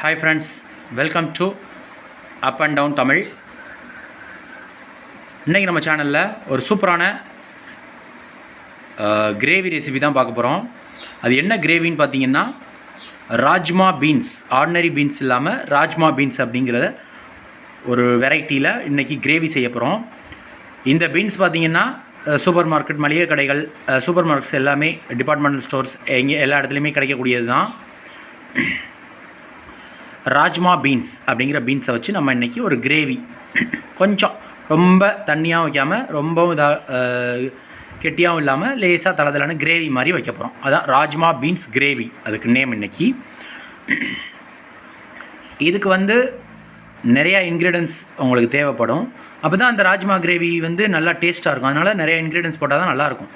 Hi friends welcome to up and down Tamil இன்றைக்கி நம்ம சேனலில் ஒரு சூப்பரான கிரேவி ரெசிபி தான் பார்க்க போகிறோம் அது என்ன கிரேவின்னு பார்த்தீங்கன்னா ராஜ்மா பீன்ஸ் ஆர்டினரி பீன்ஸ் இல்லாமல் ராஜ்மா பீன்ஸ் அப்படிங்கிறத ஒரு வெரைட்டியில் இன்றைக்கி கிரேவி செய்ய போகிறோம் இந்த பீன்ஸ் பார்த்தீங்கன்னா சூப்பர் மார்க்கெட் மளிகை கடைகள் சூப்பர் மார்க்கெட்ஸ் எல்லாமே டிபார்ட்மெண்டல் ஸ்டோர்ஸ் எங்கே எல்லா இடத்துலையுமே கிடைக்கக்கூடியது தான் ராஜ்மா பீன்ஸ் அப்படிங்கிற பீன்ஸை வச்சு நம்ம இன்றைக்கி ஒரு கிரேவி. கொஞ்சம் ரொம்ப தண்ணியாகவும் வைக்காமல் ரொம்பவும் இதாக கெட்டியாகவும் இல்லாமல் லேசாக தளதலான கிரேவி மாதிரி வைக்க போகிறோம் அதான் ராஜ்மா பீன்ஸ் கிரேவி. அதுக்கு நேம் இன்றைக்கி இதுக்கு வந்து நிறையா இன்க்ரீடியன்ஸ் உங்களுக்கு தேவைப்படும். அப்போ தான் அந்த ராஜ்மா கிரேவி வந்து நல்லா டேஸ்ட்டாக இருக்கும். அதனால் நிறைய இன்க்ரீடியன்ஸ் போட்டால் தான் நல்லாயிருக்கும்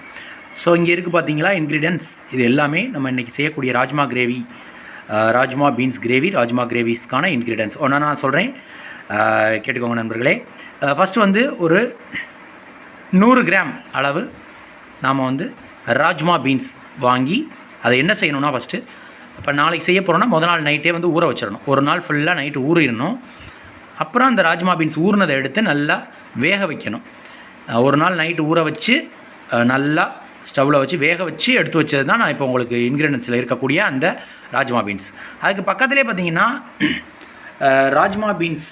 ஸோ இங்கே இருக்குது பார்த்தீங்களா இன்க்ரீடியன்ஸ் இது எல்லாமே நம்ம இன்றைக்கி செய்யக்கூடிய rajma gravy rajma beans gravy rajma கிரேவிஸ்க்கான ingredients ஒன்றா நான் சொல்கிறேன் கேட்டுக்கோங்க நண்பர்களே. ஃபஸ்ட்டு வந்து ஒரு நூறு கிராம் அளவு நாம் வந்து ராஜ்மா பீன்ஸ் வாங்கி அதை என்ன செய்யணும்னா ஃபஸ்ட்டு இப்போ நாளைக்கு செய்ய போகிறோன்னா முதல் நாள் நைட்டே வந்து ஊற வச்சிடணும். ஒரு நாள் ஃபுல்லாக நைட்டு ஊறிடணும். அப்புறம் அந்த ராஜ்மா பீன்ஸ் ஊறினதை எடுத்து நல்லா வேக வைக்கணும். ஒரு நாள் நைட்டு ஊற வச்சு நல்லா ஸ்டவ்வில் வச்சு வேக வச்சு எடுத்து வச்சது தான் நான் இப்போ உங்களுக்கு இன்க்ரீடியன்ஸில் இருக்கக்கூடிய அந்த ராஜ்மா பீன்ஸ். அதுக்கு பக்கத்துலேயே பார்த்தீங்கன்னா ராஜ்மா பீன்ஸ்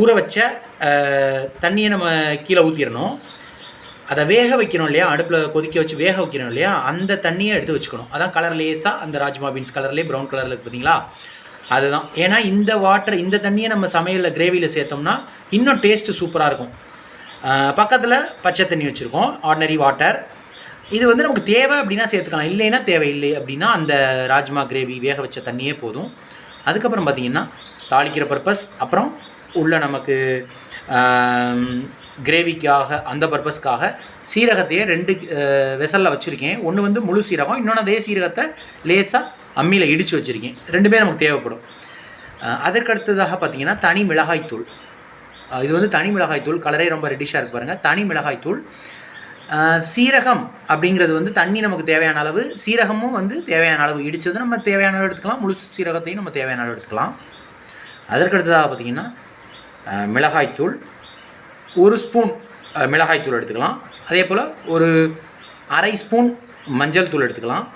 ஊற வச்ச தண்ணியை நம்ம கீழே ஊற்றிடணும் அதை வேக வைக்கணும் இல்லையா? அடுப்பில் கொதிக்க வச்சு வேக வைக்கணும் இல்லையா? அந்த தண்ணியை எடுத்து வச்சுக்கணும். அதான் கலர் லேஸாக அந்த ராஜ்மா பீன்ஸ் கலர்லேயே ப்ரௌன் கலரில் இருக்குது பார்த்தீங்களா? அதுதான். ஏன்னா இந்த வாட்டர் இந்த தண்ணியை நம்ம சமையலில் கிரேவியில் சேர்த்தோம்னா இன்னும் டேஸ்ட்டு சூப்பராக இருக்கும். பக்கத்தில் பச்சை தண்ணி வச்சுருக்கோம். ஆர்டினரி வாட்டர் இது வந்து நமக்கு தேவை அப்படின்னா சேர்த்துக்கலாம். இல்லைன்னா தேவையில்லை அப்படின்னா அந்த ராஜ்மா கிரேவி வேக வச்ச தண்ணியே போதும். அதுக்கப்புறம் பார்த்திங்கன்னா தாளிக்கிற பர்பஸ் அப்புறம் உள்ள நமக்கு கிரேவிக்காக அந்த பர்பஸ்க்காக சீரகத்தையே ரெண்டு வெசலில் வச்சுருக்கேன். ஒன்று வந்து முழு சீரகம் இன்னொன்று அதே சீரகத்தை லேசாக அம்மியில் இடித்து வச்சுருக்கேன். ரெண்டுமே நமக்கு தேவைப்படும். அதற்கடுத்ததாக பார்த்திங்கன்னா தனி மிளகாய்த்தூள். இது வந்து தனி மிளகாய்த்தூள் கலரே ரொம்ப ரெட்டிஷாக இருக்கு பாருங்கள் தனி மிளகாய்த்தூள் சீரகம் அப்படிங்கிறது வந்து தண்ணி நமக்கு தேவையான அளவு சீரகமும் வந்து தேவையான அளவு இடித்தது நம்ம தேவையான அளவு எடுத்துக்கலாம் முழு சீரகத்தையும் நம்ம தேவையான அளவு எடுத்துக்கலாம். அதற்கடுத்ததாக பார்த்திங்கன்னா மிளகாய்த்தூள் ஒரு ஸ்பூன் மிளகாய்த்தூள் எடுத்துக்கலாம். அதே போல் ஒரு அரை ஸ்பூன் மஞ்சள் தூள் எடுத்துக்கலாம்.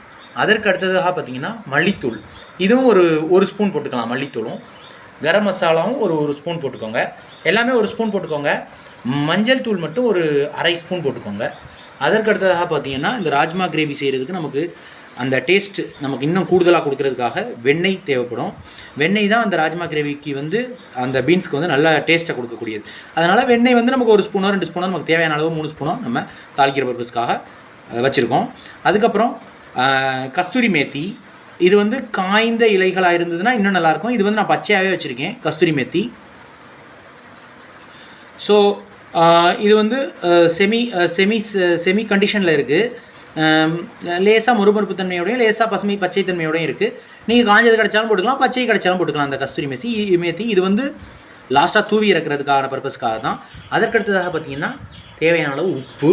அதற்கு அடுத்ததாக பார்த்திங்கன்னா மல்லித்தூள். இதுவும் ஒரு ஒரு ஸ்பூன் போட்டுக்கலாம் மல்லித்தூளும். கரம் மசாலாவும் ஒரு ஒரு ஸ்பூன் போட்டுக்கோங்க. எல்லாமே ஒரு ஸ்பூன் போட்டுக்கோங்க. மஞ்சள் தூள் மட்டும் ஒரு அரை ஸ்பூன் போட்டுக்கோங்க. அதற்கு அடுத்ததாக பார்த்தீங்கன்னா இந்த ராஜ்மா கிரேவி செய்கிறதுக்கு நமக்கு அந்த டேஸ்ட்டு நமக்கு இன்னும் கூடுதலாக கொடுக்கறதுக்காக வெண்ணெய் தேவைப்படும். வெண்ணெய் தான் அந்த ராஜ்மா கிரேவிக்கு வந்து அந்த பீன்ஸ்க்கு வந்து நல்ல டேஸ்ட்டை கொடுக்கக்கூடியது. அதனால் வெண்ணெய் வந்து நமக்கு ஒரு ஸ்பூனோ ரெண்டு ஸ்பூனோ நமக்கு தேவையான அளவு மூணு ஸ்பூனோ நம்ம தாளிக்கிற பர்பஸ்க்காக வச்சுருக்கோம். அதுக்கப்புறம் கஸ்தூரி மேத்தி. இது வந்து காய்ந்த இலைகளாக இருந்ததுன்னா இன்னும் நல்லாயிருக்கும் இது வந்து நான் பச்சையாகவே வச்சுருக்கேன் கஸ்தூரி மேத்தி. ஸோ இது வந்து செமி செமி செமி கண்டிஷனில் இருக்குது லேசாக மறுமறுப்பு தன்மையோடையும் லேசாக பசுமை பச்சை தன்மையோடையும் இருக்குது நீங்கள் காஞ்சது கிடச்சாலும் போட்டுக்கலாம் பச்சை கிடச்சாலும் போட்டுக்கலாம் அந்த கஸ்தூரி மெசி. மேத்தி இது வந்து லாஸ்ட்டாக தூவி இறக்கிறதுக்கான பர்பஸ்க்காக தான். அதற்கடுத்ததாக பார்த்தீங்கன்னா தேவையான அளவு உப்பு.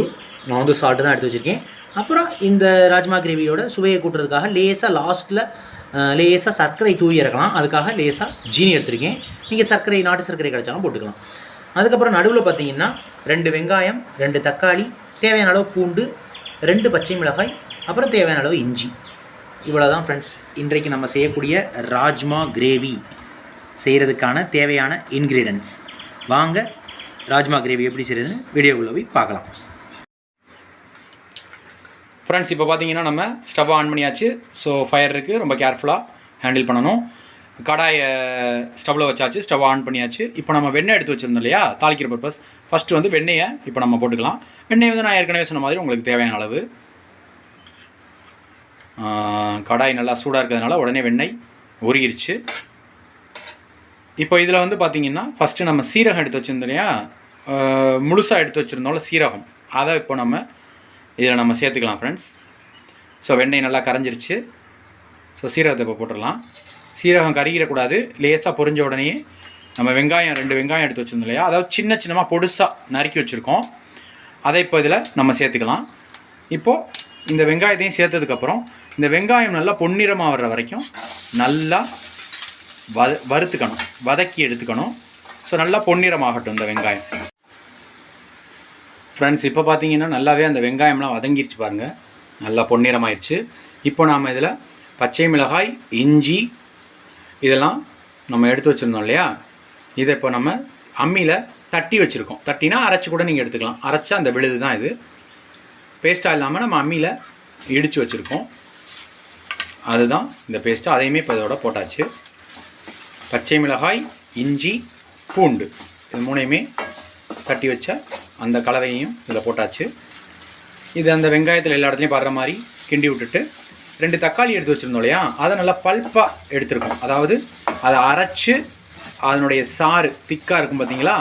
நான் வந்து சால்ட்டு தான் எடுத்து வச்சுருக்கேன். அப்புறம் இந்த ராஜ்மா கிரேவியோட சுவையை கூட்டுறதுக்காக லேசாக லாஸ்ட்டில் லேசாக சர்க்கரை தூவி இறக்கலாம். அதுக்காக லேசாக ஜீனி எடுத்திருக்கேன். நீங்கள் சர்க்கரை நாட்டு சர்க்கரை கிடச்சாலும் போட்டுக்கலாம். அதுக்கப்புறம் நடுவில் பார்த்தீங்கன்னா ரெண்டு வெங்காயம் ரெண்டு தக்காளி தேவையான அளவு பூண்டு ரெண்டு பச்சை மிளகாய் அப்புறம் தேவையான அளவு இஞ்சி. இவ்வளோ தான் ஃப்ரெண்ட்ஸ் இன்றைக்கு நம்ம செய்யக்கூடிய ராஜ்மா கிரேவி செய்கிறதுக்கான தேவையான இன்க்ரீடியன்ஸ் வாங்க ராஜ்மா கிரேவி எப்படி செய்கிறதுன்னு வீடியோக்குள்ளே போய் பார்க்கலாம். ஃப்ரெண்ட்ஸ் இப்போ பார்த்தீங்கன்னா நம்ம ஸ்டவ் ஆன் பண்ணியாச்சு. ஸோ ஃபயர் இருக்குது ரொம்ப கேர்ஃபுல்லாக ஹேண்டில் பண்ணணும். கடாயை ஸ்டவ்வில் வச்சாச்சு ஸ்டவ் ஆன் பண்ணியாச்சு. இப்போ நம்ம வெண்ணெய் எடுத்து வச்சுருந்தோம் இல்லையா? தாளிக்கிற பர்பஸ் ஃபஸ்ட்டு வந்து வெண்ணெயை இப்போ நம்ம போட்டுக்கலாம். வெண்ணெய் வந்து நான் ஏற்கனவே சொன்ன மாதிரி உங்களுக்கு தேவையான அளவு. கடாய் நல்லா சூடாக இருக்கிறதுனால உடனே வெண்ணெய் உருகிருச்சு. இப்போ இதில் வந்து பார்த்திங்கன்னா ஃபஸ்ட்டு நம்ம சீரகம் எடுத்து வச்சுருந்தோம் இல்லையா? முழுசாக எடுத்து வச்சுருந்தோம்ல சீரகம். அதை இப்போ நம்ம இதில் நம்ம சேர்த்துக்கலாம் ஃப்ரெண்ட்ஸ் ஸோ வெண்ணெய் நல்லா கரைஞ்சிருச்சு. ஸோ சீரகத்தை இப்போ போட்டுடலாம். சீரகம் கருகிடக்கூடாது லேசாக பொரிஞ்ச உடனே நம்ம வெங்காயம் ரெண்டு வெங்காயம் எடுத்து வச்சுருந்தோம் இல்லையா? அதாவது சின்ன சின்னமாக பொடுசாக நறுக்கி வச்சுருக்கோம். அதை இப்போ இதில் நம்ம சேர்த்துக்கலாம். இப்போது இந்த வெங்காயத்தையும் சேர்த்ததுக்கப்புறம் இந்த வெங்காயம் நல்லா பொன்னிறமாக வர்ற வரைக்கும் நல்லா வத வறுத்துக்கணும். வதக்கி எடுத்துக்கணும். ஸோ நல்லா பொன்னிறமாகட்டும் இந்த வெங்காயம். ஃப்ரெண்ட்ஸ் இப்போ பார்த்தீங்கன்னா நல்லாவே அந்த வெங்காயம்லாம் வதங்கிருச்சு பாருங்கள் நல்லா பொன்னிறமாயிருச்சு. இப்போ நாம் இதில் பச்சை மிளகாய் இஞ்சி இதெல்லாம் நம்ம எடுத்து வச்சுருந்தோம் இல்லையா? இதை இப்போ நம்ம அம்மியில் தட்டி வச்சுருக்கோம். தட்டினா அரைச்சி கூட நீங்கள் எடுத்துக்கலாம். அரைச்சா அந்த விழுது தான் இது. பேஸ்ட்டாக இல்லாமல் நம்ம அம்மியில் இடித்து வச்சுருக்கோம். அதுதான் இந்த பேஸ்ட்டு அதையுமே இப்போ இதோட போட்டாச்சு. பச்சை மிளகாய் இஞ்சி பூண்டு. இது மூணையுமே தட்டி வச்ச அந்த கலவையையும் இதில் போட்டாச்சு. இது அந்த வெங்காயத்தில் எல்லா இடத்துலையும் படுற மாதிரி கிண்டி விட்டுட்டு ரெண்டு தக்காளி எடுத்து வச்சுருந்தோம் இல்லையா? அதை நல்லா பல்ப்பாக எடுத்துருக்கோம் அதாவது அதை அரைச்சு அதனுடைய சாறு திக்காக இருக்கும் பார்த்தீங்களா?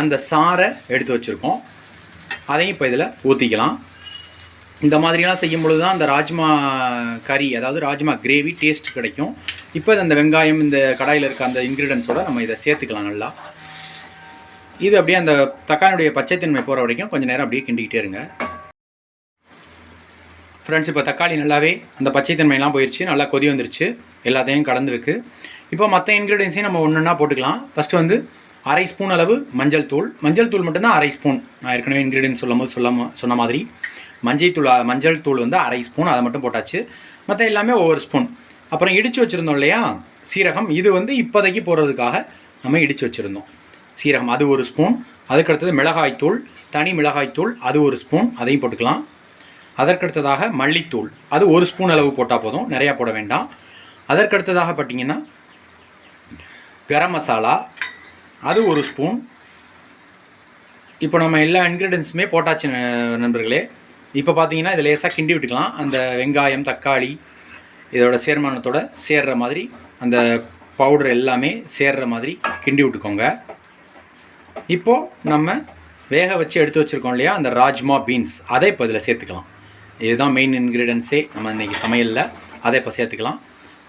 அந்த சாறை எடுத்து வச்சுருக்கோம். அதையும் இப்போ இதில் ஊற்றிக்கலாம் இந்த மாதிரிலாம் செய்யும் பொழுது தான் அந்த ராஜ்மா கறி அதாவது ராஜ்மா கிரேவி டேஸ்ட் கிடைக்கும். இப்போ அந்த வெங்காயம் இந்த கடாயில் இருக்க அந்த இன்க்ரீடியன்ஸோட நம்ம இதை சேர்த்துக்கலாம் நல்லா. இது அப்படியே அந்த தக்காளியுடைய பச்சைத்தன்மை போகிற வரைக்கும் கொஞ்சம் நேரம் அப்படியே கிண்டிக்கிட்டே இருங்க. ஃப்ரெண்ட்ஸ் இப்போ தக்காளி நல்லாவே அந்த பச்சைத்தன்மையெல்லாம் போயிடுச்சு நல்லா கொதி வந்துருச்சு. எல்லாத்தையும் கலந்துருக்கு இப்போ மற்ற இன்க்ரீடியன்ஸையும் நம்ம ஒன்று ஒன்றா போட்டுக்கலாம். ஃபஸ்ட்டு வந்து அரை ஸ்பூன் அளவு மஞ்சள் தூள். மஞ்சள் தூள் மட்டும்தான் அரை ஸ்பூன். நான் ஏற்கனவே இன்க்ரீடியன்ஸ் சொல்லும் போது சொல்லாம சொன்ன மாதிரி. மஞ்சள் தூள் மஞ்சள் தூள் வந்து அரை ஸ்பூன். அதை மட்டும் போட்டாச்சு. மற்ற எல்லாமே ஒவ்வொரு ஸ்பூன். அப்புறம் இடித்து வச்சுருந்தோம் இல்லையா? சீரகம். இது வந்து இப்போதைக்கு போடுறதுக்காக நம்ம இடித்து வச்சுருந்தோம். சீரகம் அது ஒரு ஸ்பூன். அதுக்கடுத்தது மிளகாய்த்தூள். தனி மிளகாய்த்தூள் அது ஒரு ஸ்பூன். அதையும் போட்டுக்கலாம். அதற்கடுத்ததாக மல்லித்தூள். அது ஒரு ஸ்பூன் அளவு போட்டால் போதும். நிறையா போட வேண்டாம். அதற்கடுத்ததாக பார்த்தீங்கன்னா கரம் மசாலா. அது ஒரு ஸ்பூன். இப்போ நம்ம எல்லா இன்க்ரீடியன்ஸுமே போட்டாச்சு நண்பர்களே. இப்போ பார்த்தீங்கன்னா இதை லேசாக கிண்டி விட்டுக்கலாம். அந்த வெங்காயம் தக்காளி இதோட சேர்மானத்தோட சேர்ற மாதிரி அந்த பவுடர் எல்லாமே சேர்ற மாதிரி கிண்டி விட்டுக்கோங்க. இப்போது நம்ம வேக வச்சு எடுத்து வச்சுருக்கோம் இல்லையா? அந்த ராஜ்மா பீன்ஸ் அதை இப்போ இதில் சேர்த்துக்கலாம். இதுதான் மெயின் இன்க்ரீடியன்ஸே நம்ம இன்றைக்கி சமையலில். அதை இப்போ சேர்த்துக்கலாம்.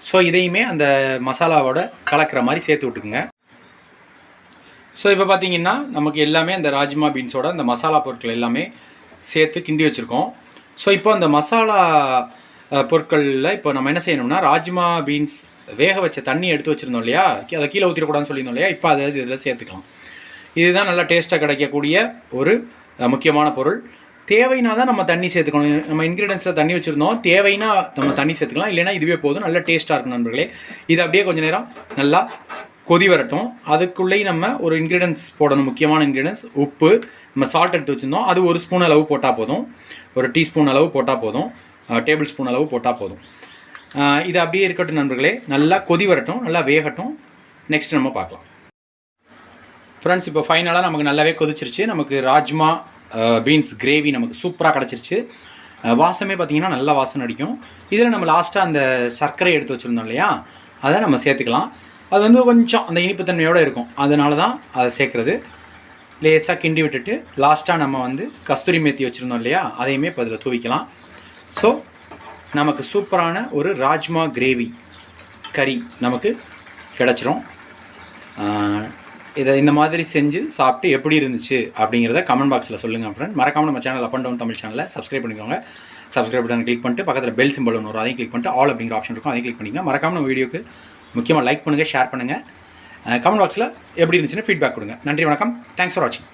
ஸோ இதையுமே அந்த மசாலாவோட கலக்கிற மாதிரி சேர்த்து விட்டுக்குங்க. ஸோ இப்போ பார்த்தீங்கன்னா நமக்கு எல்லாமே அந்த ராஜ்மா பீன்ஸோட அந்த மசாலா பொருட்கள் எல்லாமே சேர்த்து கிண்டி வச்சுருக்கோம். ஸோ இப்போ அந்த மசாலா பொருட்களில் இப்போ நம்ம என்ன செய்யணும்னா ராஜ்மா பீன்ஸ் வேக வச்ச தண்ணி எடுத்து வச்சுருந்தோம் இல்லையா? அதை கீழே ஊற்றிடக்கூடாதுன்னு சொல்லியிருந்தோம் இல்லையா? இப்போ அதை இதில் சேர்த்துக்கலாம். இதுதான் நல்லா டேஸ்ட்டாக கிடைக்கக்கூடிய ஒரு முக்கியமான பொருள். தேவைனா தான் நம்ம தண்ணி சேர்த்துக்கணும். நம்ம இன்க்ரீடியன்ஸில் தண்ணி வச்சுருந்தோம். தேவைன்னா நம்ம தண்ணி சேர்த்துக்கலாம். இல்லைன்னா இதுவே போதும். நல்லா டேஸ்ட்டாக இருக்கும் நண்பர்களே. இது அப்படியே கொஞ்சம் நேரம் நல்லா கொதி வரட்டும். அதுக்குள்ளேயும் நம்ம ஒரு இன்க்ரீடியன்ஸ் போடணும். முக்கியமான இன்க்ரீடியன்ஸ் உப்பு. நம்ம சால்ட் எடுத்து வச்சுருந்தோம். அது ஒரு ஸ்பூன் அளவு போட்டால் போதும். ஒரு டீஸ்பூன் அளவு போட்டால் போதும். டேபிள் ஸ்பூன் அளவு போட்டால் போதும். இது அப்படியே இருக்கட்டும் நண்பர்களே. நல்லா கொதி வரட்டும். நல்லா வேகட்டும். நெக்ஸ்ட் நம்ம பார்க்கலாம். ஃப்ரெண்ட்ஸ் இப்போ ஃபைனலாக நமக்கு நல்லாவே கொதிச்சிருச்சு. நமக்கு ராஜ்மா பீன்ஸ் கிரேவி நமக்கு சூப்பராக கிடச்சிருச்சு. வாசமே பார்த்தீங்கன்னா நல்லா வாசனை அடிக்கும். இதில் நம்ம லாஸ்ட்டாக அந்த சர்க்கரை எடுத்து வச்சுருந்தோம் இல்லையா? அதை நம்ம சேர்த்துக்கலாம். அது வந்து கொஞ்சம் அந்த இனிப்புத்தன்மையோடு இருக்கும். அதனால தான் அதை சேர்க்குறது. லேசாக கிண்டி விட்டுட்டு லாஸ்ட்டாக நம்ம வந்து கஸ்தூரி மேத்தி வச்சுருந்தோம் இல்லையா? அதையுமே இப்போ அதில் தூவிக்கலாம். ஸோ நமக்கு சூப்பரான ஒரு ராஜ்மா கிரேவி கறி நமக்கு கிடச்சிரும். இதை இந்த மாதிரி செஞ்சு சாப்பிட்டு எப்படி இருந்துச்சு அப்படிங்கிறத கமெண்ட் பாக்ஸில் சொல்லுங்கள் ஃப்ரெண்ட் மறக்காம நம்ம channel up and down Tamil சேனலை சப்ஸ்கிரைப் பண்ணிக்கோங்க. சப்ஸ்கிரைப் பட்டன் கிளிக் பண்ணிட்டு பக்கத்தில் பெல் சிம்பிள் ஒன்று வரும் அதையும் கிளிக் பண்ணிட்டு ஆல் அப்படிங்கிற ஆப்ஷன் இருக்கும் அதையும் கிளிக் பண்ணிங்க மறக்காம நம்ம வீடியோக்கு முக்கியமாக லைக் பண்ணுங்கள் ஷேர் பண்ணுங்கள் கமெண்ட் பாக்ஸில் எப்படி இருந்துச்சுன்னு ஃபீட்பேக் கொடுங்க. நன்றி வணக்கம். தேங்க்ஸ் ஃபார் வாட்சிங்